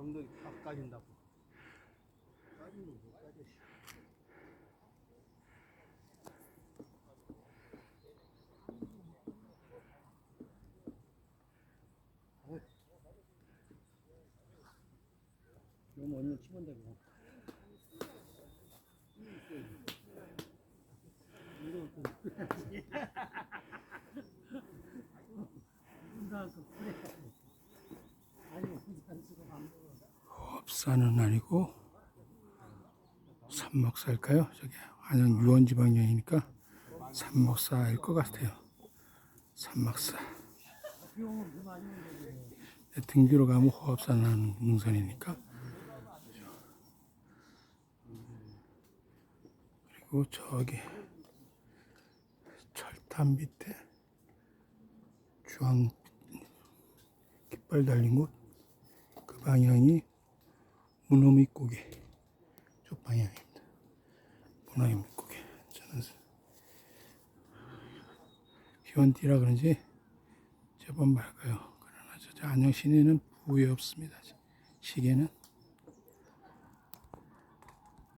엉덩이 팍 까진다고. 까지는 못 까져. 너무 얼른 치면 되고. 이거 좀. 운동하 고 그래. 아니, 운동하고 안 업사는 아니고 산목사일까요? 저기 안양 유원지방령이니까 산목사일 것 같아요. 많이 오는데. 등기로 가면 나는 능선이니까. 그리고 저기 철탑 밑에 주황 깃발 달린 곳 그 방향이 문어 밑고개 저 방향입니다. 문어 밑고개 저는 현띠라 그런지 제법 맑아요. 그러나 저 안녕 시내는 부에 없습니다. 시계는